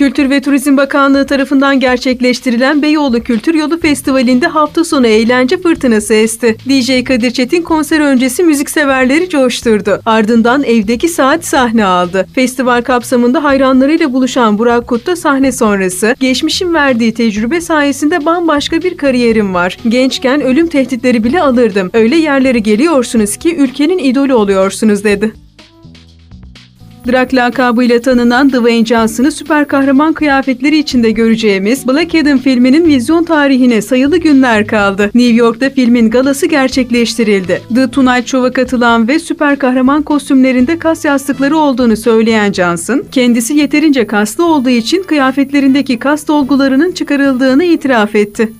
Kültür ve Turizm Bakanlığı tarafından gerçekleştirilen Beyoğlu Kültür Yolu Festivali'nde hafta sonu eğlence fırtınası esti. DJ Kadir Çetin konser öncesi müzikseverleri coşturdu. Ardından evdeki saat sahne aldı. Festival kapsamında hayranlarıyla buluşan Burak Kut da sahne sonrası geçmişin verdiği tecrübe sayesinde bambaşka bir kariyerim var. Gençken ölüm tehditleri bile alırdım. Öyle yerlere geliyorsunuz ki ülkenin idolü oluyorsunuz dedi. Drak lakabıyla tanınan Dwayne Johnson'ı süper kahraman kıyafetleri içinde göreceğimiz Black Adam filminin vizyon tarihine sayılı günler kaldı. New York'ta filmin galası gerçekleştirildi. The Tonight Show'a katılan ve süper kahraman kostümlerinde kas yastıkları olduğunu söyleyen Johnson, kendisi yeterince kaslı olduğu için kıyafetlerindeki kas dolgularının çıkarıldığını itiraf etti.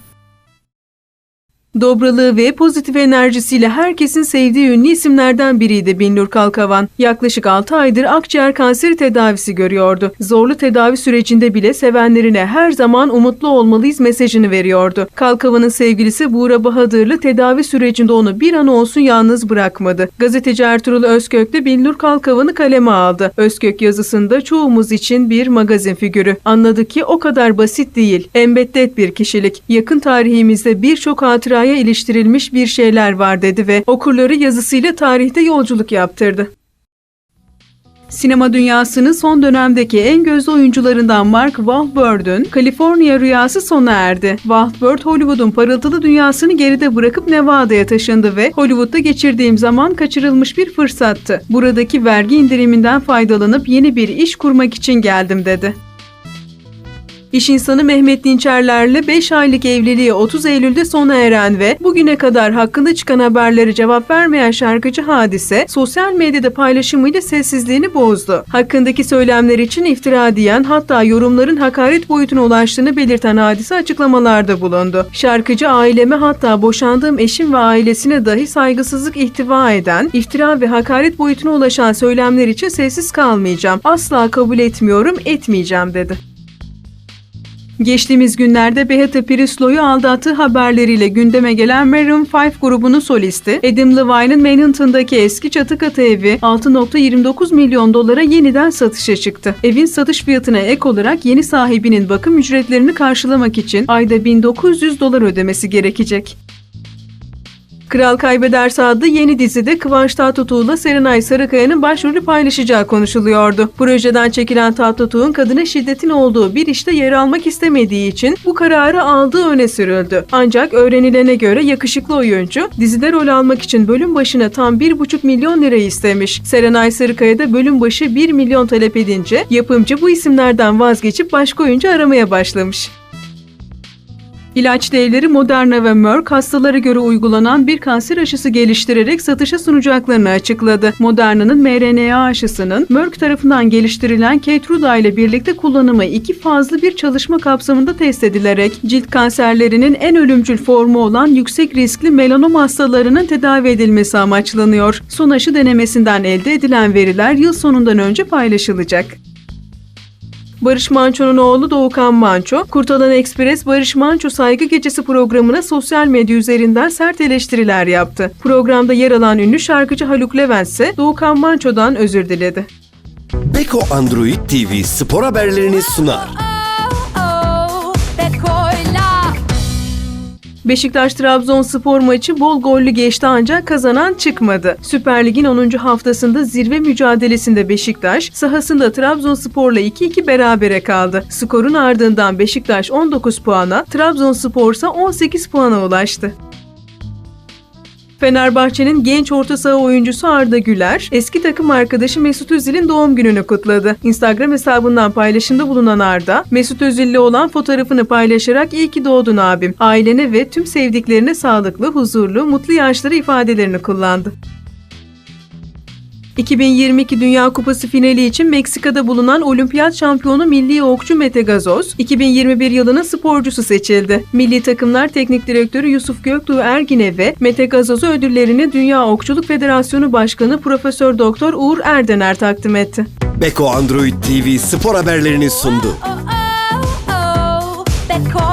Dobralığı ve pozitif enerjisiyle herkesin sevdiği ünlü isimlerden biriydi Binur Kalkavan. Yaklaşık 6 aydır akciğer kanseri tedavisi görüyordu. Zorlu tedavi sürecinde bile sevenlerine her zaman umutlu olmalıyız mesajını veriyordu. Kalkavan'ın sevgilisi Buğra Bahadırlı tedavi sürecinde onu bir an olsun yalnız bırakmadı. Gazeteci Ertuğrul Özkök de Binur Kalkavan'ı kaleme aldı. Özkök yazısında çoğumuz için bir magazin figürü. Anladık ki o kadar basit değil. Embeddet bir kişilik. Yakın tarihimizde birçok hatıraya iliştirilmiş bir şeyler var dedi ve okurları yazısıyla tarihte yolculuk yaptırdı. Sinema dünyasının son dönemdeki en gözde oyuncularından Mark Wahlberg'ün Kaliforniya rüyası sona erdi. Wahlberg, Hollywood'un parıltılı dünyasını geride bırakıp Nevada'ya taşındı ve Hollywood'da geçirdiğim zaman kaçırılmış bir fırsattı. Buradaki vergi indiriminden faydalanıp yeni bir iş kurmak için geldim dedi. İş insanı Mehmet Dinçerler'le 5 aylık evliliği 30 Eylül'de sona eren ve bugüne kadar hakkında çıkan haberlere cevap vermeyen şarkıcı Hadise, sosyal medyada paylaşımıyla sessizliğini bozdu. Hakkındaki söylemler için iftira diyen hatta yorumların hakaret boyutuna ulaştığını belirten Hadise açıklamalarda bulundu. Şarkıcı aileme hatta boşandığım eşim ve ailesine dahi saygısızlık ihtiva eden, iftira ve hakaret boyutuna ulaşan söylemler için sessiz kalmayacağım. Asla kabul etmiyorum, etmeyeceğim dedi. Geçtiğimiz günlerde Beata Pirislo'yu aldattığı haberleriyle gündeme gelen Maroon 5 grubunun solisti Adam Levine'ın Manhattan'daki eski çatı katı evi 6.29 milyon dolara yeniden satışa çıktı. Evin satış fiyatına ek olarak yeni sahibinin bakım ücretlerini karşılamak için ayda 1900 dolar ödemesi gerekecek. Kral Kaybederse adlı yeni dizide Kıvanç Tatlıtuğ'la Serenay Sarıkaya'nın başrolü paylaşacağı konuşuluyordu. Projeden çekilen Tatlıtuğ'un kadına şiddetin olduğu bir işte yer almak istemediği için bu kararı aldığı öne sürüldü. Ancak öğrenilene göre yakışıklı oyuncu dizide rol almak için bölüm başına tam 1,5 milyon lira istemiş. Serenay Sarıkaya da bölüm başı 1 milyon talep edince yapımcı bu isimlerden vazgeçip başka oyuncu aramaya başlamış. İlaç devleri Moderna ve Merck hastalara göre uygulanan bir kanser aşısı geliştirerek satışa sunacaklarını açıkladı. Moderna'nın mRNA aşısının Merck tarafından geliştirilen Keytruda ile birlikte kullanımı iki fazlı bir çalışma kapsamında test edilerek cilt kanserlerinin en ölümcül formu olan yüksek riskli melanom hastalarının tedavi edilmesi amaçlanıyor. Son aşı denemesinden elde edilen veriler yıl sonundan önce paylaşılacak. Barış Manço'nun oğlu Doğukan Manço, Kurtalan Ekspres Barış Manço Saygı Gecesi programına sosyal medya üzerinden sert eleştiriler yaptı. Programda yer alan ünlü şarkıcı Haluk Levent ise Doğukan Manço'dan özür diledi. Beko Android TV spor haberlerini sunar. Beşiktaş-Trabzon spor maçı bol gollü geçti ancak kazanan çıkmadı. Süper Lig'in 10. haftasında zirve mücadelesinde Beşiktaş sahasında Trabzonspor'la 2-2 berabere kaldı. Skorun ardından Beşiktaş 19 puana, Trabzonspor ise 18 puana ulaştı. Fenerbahçe'nin genç orta saha oyuncusu Arda Güler, eski takım arkadaşı Mesut Özil'in doğum gününü kutladı. Instagram hesabından paylaşımda bulunan Arda, Mesut Özil'le olan fotoğrafını paylaşarak iyi ki doğdun abim, ailene ve tüm sevdiklerine sağlıklı, huzurlu, mutlu yaşları ifadelerini kullandı. 2022 Dünya Kupası finali için Meksika'da bulunan olimpiyat şampiyonu milli okçu Mete Gazoz, 2021 yılının sporcusu seçildi. Milli takımlar teknik direktörü Yusuf Göktuğ Ergin'e ve Mete Gazoz'a ödüllerini Dünya Okçuluk Federasyonu Başkanı Profesör Doktor Uğur Erdener takdim etti. Beko Android TV spor haberlerini sundu. oh, oh, oh, Beko'yla